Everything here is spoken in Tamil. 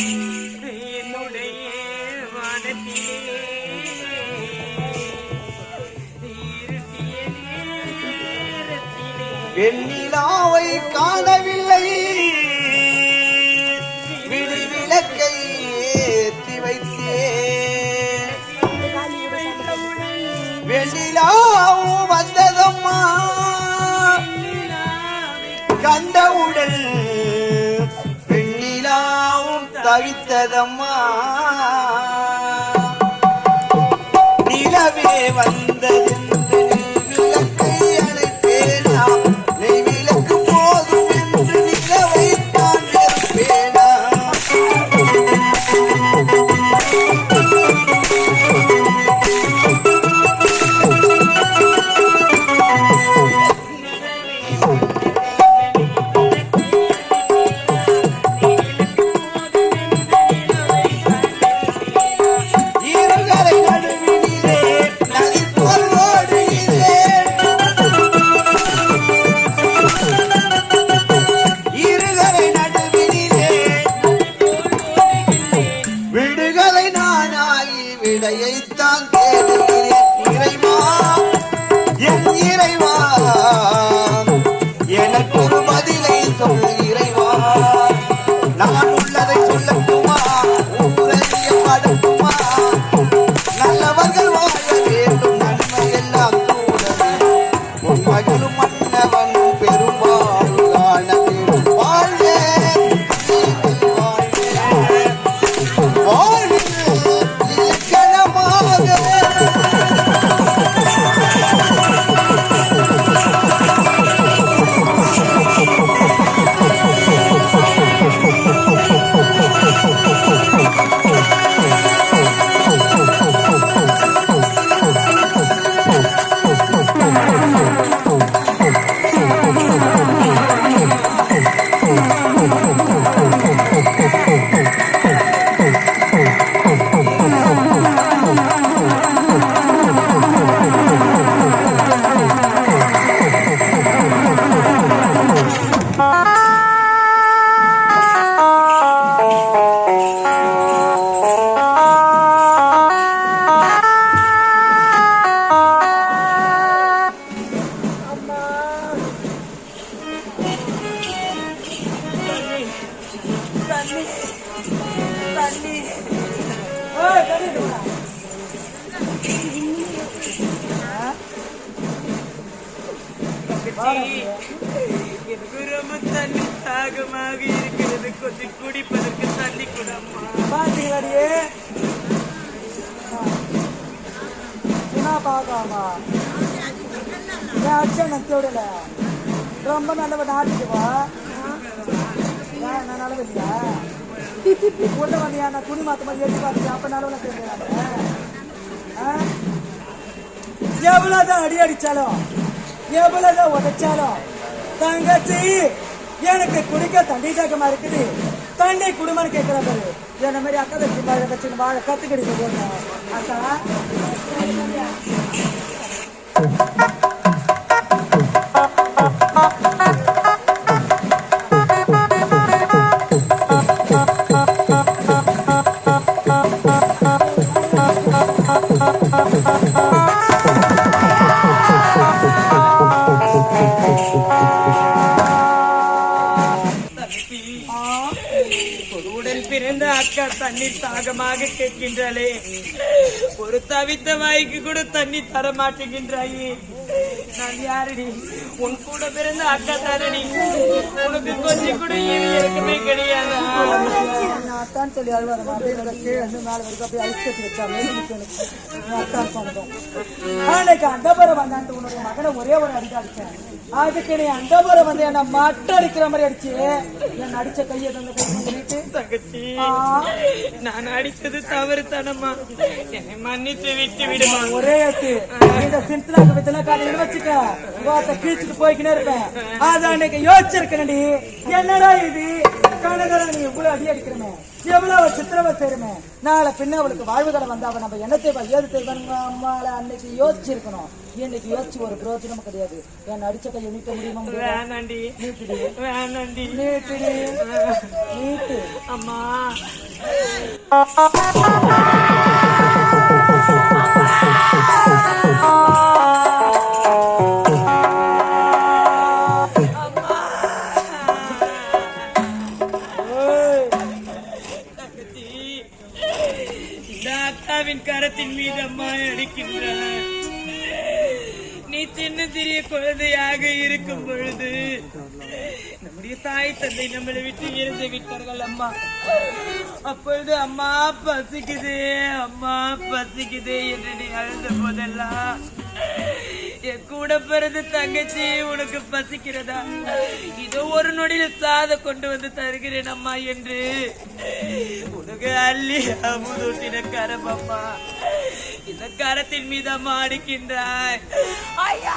என்னுடைய வானத்திலே வெண்ணிலாவை காணவில்லை. விடுவிளக்கை ஏற்றி வைத்தே வெண்ணிலாவும் வந்ததம்மா. வந்ததம்மா நிலவே வந்ததென்று விளக்கை விடையைத்தான் தேடுகிறேன் இறைவா எனக்கு ரொம்ப தண்ணி தாகமாக இருக்கிறது கொஞ்சம் குடிப்பதற்கு தண்ணி கூடம்மா பாத்தீங்களாடியே என்ன பார்க்காமா என் அச்சன் நத்தியோடல ரொம்ப நல்லவ நாட்டுக்கு வா ஏன் நான் நல்லவ இல்லையா உள்ள வந்தியா நான் துணி மாத்த மாதிரி எட்டி பார்த்தியா அப்ப நல்லவன தெரிஞ்சாங்க எவ்வளவுதான் அடி அடிச்சாலும் எவ்வளவுதான் உடைச்சாலும் தங்கச்சி எனக்கு குடிக்க தண்ணி தாக்கமா இருக்குது. தண்ணி குடும்பம்னு கேட்கிற பாரு. என்ன மாதிரி அக்கா தச்சு வாழ வச்சு வாழ கத்துக்கடிக்க போடணும் அக்கா. பிறந்த அக்கா தண்ணீர் தாகமாக கேட்கின்றாளே. ஒரு தவித்த வாய்க்கு கூட தண்ணி தர மாட்டேங்கின்றாயே நான் யாரடி? உன் கூட பிறந்த அக்கா தானடி? உனக்கு கொஞ்சம் கூட ஈவு இறக்கமே நான் அத்தான் சொல்லி அழுவாரு அப்படியே என்னோட கீழே இருந்து மேல வரைக்கும் அப்படியே ஐஸ் கட்டி எனக்கு. நான் அன்னைக்கு அண்டபுரம் வந்தான்ட்டு உனக்கு மகனை ஒரே ஒரு அடிக்க அடிச்சேன் அதுக்கு நீ அண்டபுரம் வந்து என்ன மட்ட அடிக்கிற மாதிரி அடிச்சு என் அடிச்ச கையை தந்த கை பண்ணிட்டு தங்கச்சி. நான் அடித்தது தவறு தானம்மா என்னை மன்னித்து விட்டு விடுமா ஒரே இந்த சின்சிலாக்கு வித்தல காலையில வச்சுக்க கோத்த கீழ்ச்சிட்டு போய்க்கினே இருப்பேன். அது அன்னைக்கு யோசிச்சிருக்கேன்டி என்னடா இது? கனகர நீ இவ்வளவு அடி அடிக்கிறமே எவ்வளவு சித்திரவ செய்யுமே நாளை பின்ன அவளுக்கு வாழ்வுகளை வந்தா அவ நம்ம என்ன செய்வா? ஏது அம்மால அன்னைக்கு யோசிச்சிருக்கணும். இன்னைக்கு யோசிச்சு ஒரு பிரோஜனமும் கிடையாது. என் அடிச்ச கையை நீட்ட முடியுமா வேணாண்டி. நீட்டுடி. வேணாண்டி. நீட்டுடி. நீட்டு. அம்மா. அக்காவின் கரத்தின் மீது அம்மா அடிக்கின்றார். நீ சின்ன சிறிய குழந்தையாக இருக்கும் பொழுது நம்முடைய தாய் தந்தை நம்மளை விட்டு இருந்து விட்டார்கள் அம்மா. அப்பொழுது அம்மா பசிக்குது அம்மா பசிக்குது என்று நீ அழுத போதெல்லாம் என் கூட பிறந்த தங்கச்சி உனக்கு பசிக்கிறதா? இதோ ஒரு நொடியில் சாத கொண்டு வந்து தருகிறேன் அம்மா என்று. உனக்கு அள்ளி அமுதூட்டின கரம் அம்மா. இந்த கரத்தின் மீது அம்மா அடிக்கின்றாய். ஐயா!